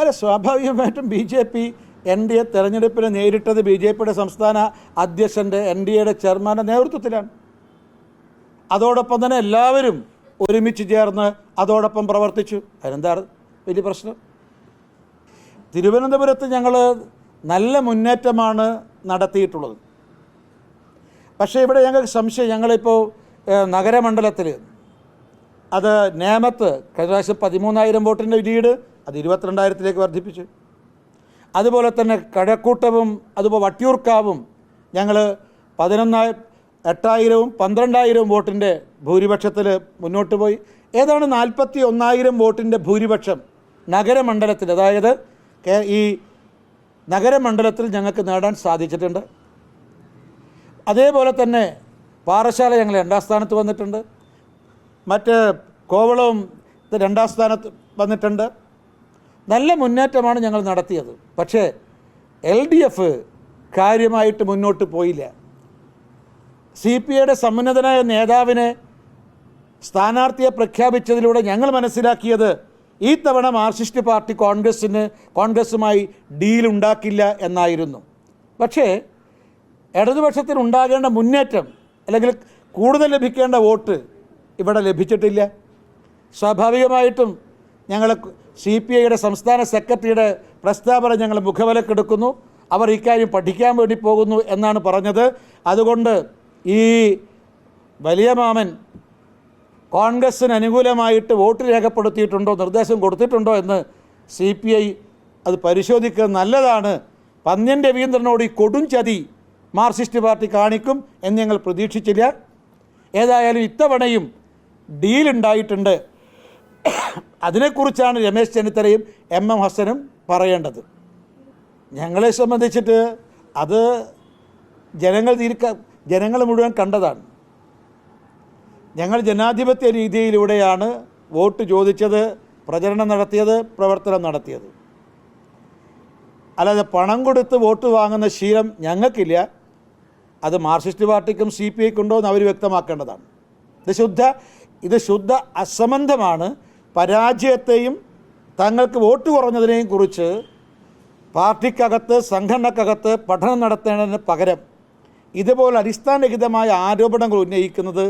അല്ല സ്വാഭാവികമായിട്ടും B J P N D A തെരഞ്ഞെടുപ്പിനെ നേരിട്ടത് ബി ജെ പിയുടെ സംസ്ഥാന അധ്യക്ഷന്റെ എൻ ഡി എയുടെ ചെയർമാന്റെ നേതൃത്വത്തിലാണ്. അതോടൊപ്പം തന്നെ എല്ലാവരും ഒരുമിച്ച് ചേർന്ന് അതോടൊപ്പം പ്രവർത്തിച്ചു. അതിനെന്താ വലിയ പ്രശ്നം? തിരുവനന്തപുരത്ത് ഞങ്ങൾ നല്ല മുന്നേറ്റമാണ് നടത്തിയിട്ടുള്ളത്. പക്ഷേ ഇവിടെ ഞങ്ങൾക്ക് സംശയം ഞങ്ങളിപ്പോൾ നഗരമണ്ഡലത്തിൽ അത് നേമത്ത് കഴിഞ്ഞ പ്രാവശ്യം പതിമൂന്നായിരം വോട്ടിന്റെ ലീഡ് അത് ഇരുപത്തിരണ്ടായിരത്തിലേക്ക് വർദ്ധിപ്പിച്ചു. അതുപോലെ തന്നെ കഴക്കൂട്ടവും അതുപോലെ വട്ടിയൂർക്കാവും ഞങ്ങൾ പതിനൊന്നായി എട്ടായിരവും പന്ത്രണ്ടായിരവും വോട്ടിന്റെ ഭൂരിപക്ഷത്തിൽ മുന്നോട്ട് പോയി. ഏതാണ് നാൽപ്പത്തി ഒന്നായിരം വോട്ടിന്റെ ഭൂരിപക്ഷം നഗരമണ്ഡലത്തിൽ? അതായത് ഈ നഗരമണ്ഡലത്തിൽ ഞങ്ങൾക്ക് നേടാൻ സാധിച്ചിട്ടുണ്ട്. അതേപോലെ തന്നെ പാറശാല ഞങ്ങൾ രണ്ടാം സ്ഥാനത്ത് വന്നിട്ടുണ്ട്. മറ്റ് കോവളവും രണ്ടാം സ്ഥാനത്ത് വന്നിട്ടുണ്ട്. നല്ല മുന്നേറ്റമാണ് ഞങ്ങൾ നടത്തിയത്. പക്ഷേ എൽ ഡി എഫ് കാര്യമായിട്ട് മുന്നോട്ട് പോയില്ല. സി പി ഐയുടെ സമുന്നതനായ നേതാവിനെ സ്ഥാനാർത്ഥിയെ പ്രഖ്യാപിച്ചതിലൂടെ ഞങ്ങൾ മനസ്സിലാക്കിയത് ഈ തവണ മാർക്സിസ്റ്റ് പാർട്ടി കോൺഗ്രസ്സിന് കോൺഗ്രസ്സുമായി ഡീലുണ്ടാക്കില്ല എന്നായിരുന്നു. പക്ഷേ ഇടതുപക്ഷത്തിന് ഉണ്ടാകേണ്ട മുന്നേറ്റം അല്ലെങ്കിൽ കൂടുതൽ ലഭിക്കേണ്ട വോട്ട് ഇവിടെ ലഭിച്ചിട്ടില്ല. സ്വാഭാവികമായിട്ടും ഞങ്ങൾ സി പി ഐയുടെ സംസ്ഥാന സെക്രട്ടറിയുടെ പ്രസ്താവന ഞങ്ങൾ മുഖവിലക്കെടുക്കുന്നു. അവർ ഇക്കാര്യം പഠിക്കാൻ വേണ്ടി പോകുന്നു എന്നാണ് പറഞ്ഞത്. അതുകൊണ്ട് ഈ വലിയ മാമൻ കോൺഗ്രസ്സിന് അനുകൂലമായിട്ട് വോട്ട് രേഖപ്പെടുത്തിയിട്ടുണ്ടോ നിർദ്ദേശം കൊടുത്തിട്ടുണ്ടോ എന്ന് സി പി ഐ അത് പരിശോധിക്കുന്നത് നല്ലതാണ്. പന്ന്യൻ രവീന്ദ്രനോട് ഈ കൊടും ചതി മാർക്സിസ്റ്റ് പാർട്ടി കാണിക്കും എന്ന് ഞങ്ങൾ പ്രതീക്ഷിച്ചില്ല. ഏതായാലും ഇത്തവണയും ഡീലുണ്ടായിട്ടുണ്ട്. അതിനെക്കുറിച്ചാണ് രമേശ് ചെന്നിത്തലയും എം എം ഹസനും പറയേണ്ടത്. ഞങ്ങളെ സംബന്ധിച്ചിട്ട് അത് ജനങ്ങൾ തീർക്ക ജനങ്ങൾ മുഴുവൻ കണ്ടതാണ്. ഞങ്ങൾ ജനാധിപത്യ രീതിയിലൂടെയാണ് വോട്ട് ചോദിച്ചത് പ്രചരണം നടത്തിയത് പ്രവർത്തനം നടത്തിയത്. അല്ലാതെ പണം കൊടുത്ത് വോട്ട് വാങ്ങുന്ന ശീലം ഞങ്ങൾക്കില്ല. അത് മാർക്സിസ്റ്റ് പാർട്ടിക്കും സി പി ഐക്കുണ്ടോ എന്ന് അവർ വ്യക്തമാക്കേണ്ടതാണ്. ഇത് ശുദ്ധ ഇത് ശുദ്ധ അസംബന്ധമാണ്. പരാജയത്തെയും തങ്ങൾക്ക് വോട്ട് കുറഞ്ഞതിനെയും കുറിച്ച് പാർട്ടിക്കകത്ത് സംഘടനക്കകത്ത് പഠനം നടത്തേണ്ടതിന് പകരം ഇതുപോലെ അടിസ്ഥാനരഹിതമായ ആരോപണങ്ങൾ ഉന്നയിക്കുന്നത്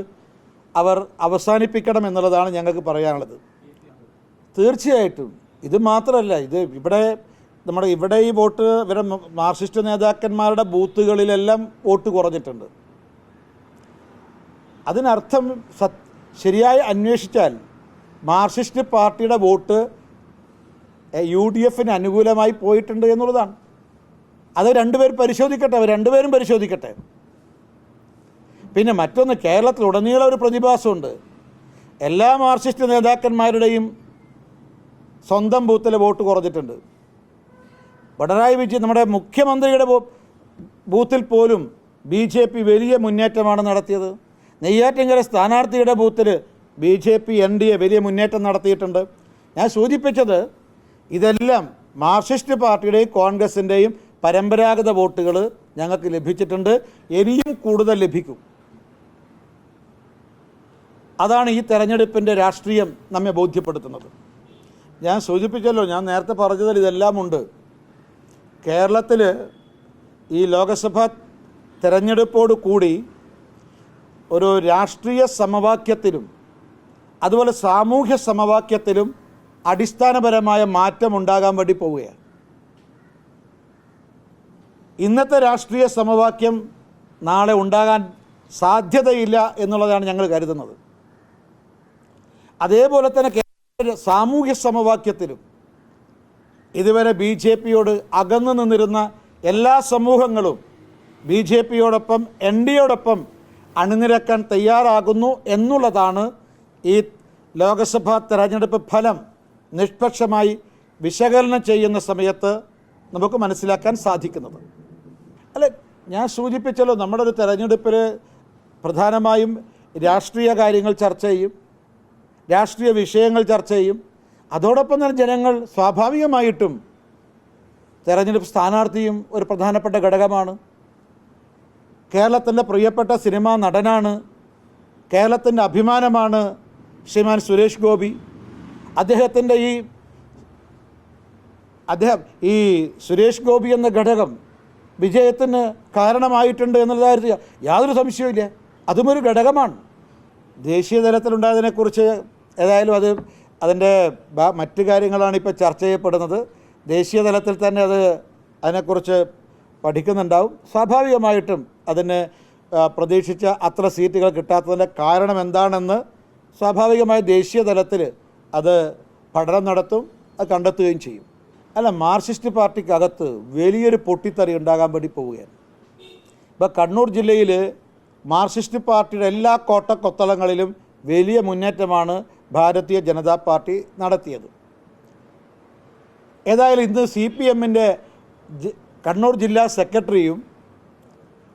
അവർ അവസാനിപ്പിക്കണം എന്നുള്ളതാണ് ഞങ്ങൾക്ക് പറയാനുള്ളത്. തീർച്ചയായിട്ടും. ഇത് മാത്രമല്ല ഇത് ഇവിടെ നമ്മുടെ ഇവിടെ ഈ വോട്ട് ഇവരെ മാർക്സിസ്റ്റ് നേതാക്കന്മാരുടെ ബൂത്തുകളിലെല്ലാം വോട്ട് കുറഞ്ഞിട്ടുണ്ട്. അതിനർത്ഥം സത് ശരിയായി അന്വേഷിച്ചാൽ മാർക്സിസ്റ്റ് പാർട്ടിയുടെ വോട്ട് യു ഡി എഫിന് അനുകൂലമായി പോയിട്ടുണ്ട് എന്നുള്ളതാണ്. അത് രണ്ടുപേരും പരിശോധിക്കട്ടെ അവർ രണ്ടുപേരും പരിശോധിക്കട്ടെ. പിന്നെ മറ്റൊന്ന് കേരളത്തിലുടനീളം ഒരു പ്രതിഭാസമുണ്ട്. എല്ലാ മാർക്സിസ്റ്റ് നേതാക്കന്മാരുടെയും സ്വന്തം ബൂത്തിലെ വോട്ട് കുറഞ്ഞിട്ടുണ്ട്. പിണറായി വിജയൻ നമ്മുടെ മുഖ്യമന്ത്രിയുടെ ബൂത്തിൽ പോലും ബി ജെ പി വലിയ മുന്നേറ്റമാണ് നടത്തിയത്. നെയ്യാറ്റിങ്കര സ്ഥാനാർത്ഥിയുടെ ബൂത്തിൽ B J P N D A വലിയ മുന്നേറ്റം നടത്തിയിട്ടുണ്ട്. ഞാൻ സൂചിപ്പിച്ചത് ഇതെല്ലാം മാർക്സിസ്റ്റ് പാർട്ടിയുടെയും കോൺഗ്രസിന്റെയും പരമ്പരാഗത വോട്ടുകൾ ഞങ്ങൾക്ക് ലഭിച്ചിട്ടുണ്ട്. ഇനിയും കൂടുതൽ ലഭിക്കും. അതാണ് ഈ തെരഞ്ഞെടുപ്പിന്റെ രാഷ്ട്രീയം നമ്മെ ബോധ്യപ്പെടുത്തുന്നത്. ഞാൻ സൂചിപ്പിച്ചല്ലോ ഞാൻ നേരത്തെ പറഞ്ഞതിൽ ഇതെല്ലാം ഉണ്ട്. കേരളത്തിൽ ഈ ലോകസഭാ തെരഞ്ഞെടുപ്പോട് കൂടി ഒരു രാഷ്ട്രീയ സമവാക്യത്തിലും അതുപോലെ സാമൂഹ്യ സമവാക്യത്തിലും അടിസ്ഥാനപരമായ മാറ്റം ഉണ്ടാകാൻ വേണ്ടി പോവുകയാണ്. ഇന്നത്തെ രാഷ്ട്രീയ സമവാക്യം നാളെ ഉണ്ടാകാൻ സാധ്യതയില്ല എന്നുള്ളതാണ് ഞങ്ങൾ കരുതുന്നത്. അതേപോലെ തന്നെ കേരള സാമൂഹ്യ സമവാക്യത്തിലും ഇതുവരെ ബി ജെ പിയോട് അകന്നു നിന്നിരുന്ന എല്ലാ സമൂഹങ്ങളും ബി ജെ പിയോടൊപ്പം എൻ ഡി എയോടൊപ്പം അണിനിരക്കാൻ തയ്യാറാകുന്നു എന്നുള്ളതാണ് ഈ ലോകസഭാ തെരഞ്ഞെടുപ്പ് ഫലം നിഷ്പക്ഷമായി വിശകലനം ചെയ്യുന്ന സമയത്ത് നമുക്ക് മനസ്സിലാക്കാൻ സാധിക്കുന്നത്. അല്ല ഞാൻ സൂചിപ്പിച്ചല്ലോ നമ്മുടെ ഒരു തെരഞ്ഞെടുപ്പിൽ പ്രധാനമായും രാഷ്ട്രീയ കാര്യങ്ങൾ ചർച്ച ചെയ്യും രാഷ്ട്രീയ വിഷയങ്ങൾ ചർച്ച ചെയ്യും. അതോടൊപ്പം തന്നെ ജനങ്ങൾ സ്വാഭാവികമായിട്ടും തെരഞ്ഞെടുപ്പ് സ്ഥാനാർത്ഥിയും ഒരു പ്രധാനപ്പെട്ട ഘടകമാണ്. കേരളത്തിന്റെ പ്രിയപ്പെട്ട സിനിമാ നടനാണ് കേരളത്തിന്റെ അഭിമാനമാണ് ശ്രീമാൻ സുരേഷ് ഗോപി അദ്ദേഹത്തിന്റെ ഈ അദ്ദേഹം ഈ സുരേഷ് ഗോപി എന്ന ഘടകം വിജയത്തിന് കാരണമായിട്ടുണ്ട് എന്നുള്ള കാര്യത്തിൽ യാതൊരു സംശയവുമില്ല. അതും ഒരു ഘടകമാണ്. ദേശീയ തലത്തിലുണ്ടായതിനെക്കുറിച്ച് ഏതായാലും അത് അതിന്റെ മറ്റു കാര്യങ്ങളാണ് ഇപ്പോൾ ചർച്ച ചെയ്യപ്പെടുന്നത്. ദേശീയ തലത്തിൽ തന്നെ അത് അതിനെക്കുറിച്ച് പഠിക്കുന്നുണ്ടാവും. സ്വാഭാവികമായിട്ടും അതിന് പ്രതീക്ഷിച്ച അത്ര സീറ്റുകൾ കിട്ടാത്തതിന്റെ കാരണം എന്താണെന്ന് സ്വാഭാവികമായി ദേശീയ തലത്തിൽ അത് പഠനം നടത്തും അത് കണ്ടെത്തുകയും ചെയ്യും. അല്ല മാർക്സിസ്റ്റ് പാർട്ടിക്കകത്ത് വലിയൊരു പൊട്ടിത്തെറി ഉണ്ടാകാൻ വേണ്ടി പോവുകയാണ്. ഇപ്പോൾ കണ്ണൂർ ജില്ലയിൽ മാർക്സിസ്റ്റ് പാർട്ടിയുടെ എല്ലാ കോട്ടക്കൊത്തളങ്ങളിലും വലിയ മുന്നേറ്റമാണ് ഭാരതീയ ജനതാ പാർട്ടി നടത്തിയത്. ഏതായാലും ഇന്ന് സി പി എമ്മിന്റെ കണ്ണൂർ ജില്ലാ സെക്രട്ടറിയും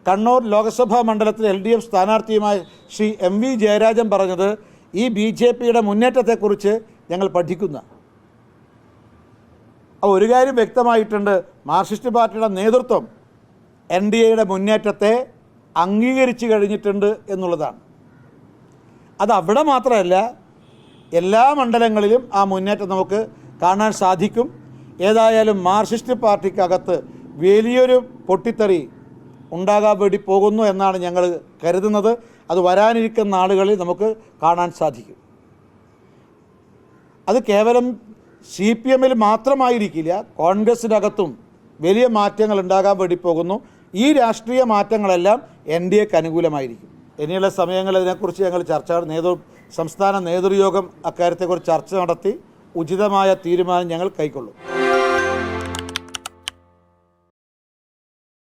കണ്ണൂർ ലോക്സഭാ മണ്ഡലത്തിലെ എൽ ഡി എഫ് സ്ഥാനാർത്ഥിയുമായ ശ്രീ എം വി ജയരാജൻ പറഞ്ഞത് ഈ ബി ജെ പിയുടെ മുന്നേറ്റത്തെക്കുറിച്ച് ഞങ്ങൾ പഠിക്കുന്ന. അപ്പോൾ ഒരു കാര്യം വ്യക്തമായിട്ടുണ്ട്. മാർക്സിസ്റ്റ് പാർട്ടിയുടെ നേതൃത്വം എൻ ഡി എയുടെ മുന്നേറ്റത്തെ അംഗീകരിച്ചു കഴിഞ്ഞിട്ടുണ്ട് എന്നുള്ളതാണ്. അത് അവിടെ മാത്രമല്ല എല്ലാ മണ്ഡലങ്ങളിലും ആ മുന്നേറ്റം നമുക്ക് കാണാൻ സാധിക്കും. ഏതായാലും മാർക്സിസ്റ്റ് പാർട്ടിക്കകത്ത് വലിയൊരു പൊട്ടിത്തെറി ഉണ്ടാകാൻ വേണ്ടി പോകുന്നു എന്നാണ് ഞങ്ങൾ കരുതുന്നത്. അത് വരാനിരിക്കുന്ന നാളുകളിൽ നമുക്ക് കാണാൻ സാധിക്കും. അത് കേവലം സി പി എമ്മിൽ മാത്രമായിരിക്കില്ല കോൺഗ്രസിനകത്തും വലിയ മാറ്റങ്ങൾ ഉണ്ടാകാൻ വേണ്ടി പോകുന്നു. ഈ രാഷ്ട്രീയ മാറ്റങ്ങളെല്ലാം എൻ ഡി എക്ക് അനുകൂലമായിരിക്കും. ഇനിയുള്ള സമയങ്ങളിൽ ഇതിനെക്കുറിച്ച് ഞങ്ങൾ ചർച്ച നേതൃ സംസ്ഥാന നേതൃയോഗം അക്കാര്യത്തെക്കുറിച്ച് ചർച്ച നടത്തി ഉചിതമായ തീരുമാനം ഞങ്ങൾ കൈക്കൊള്ളും.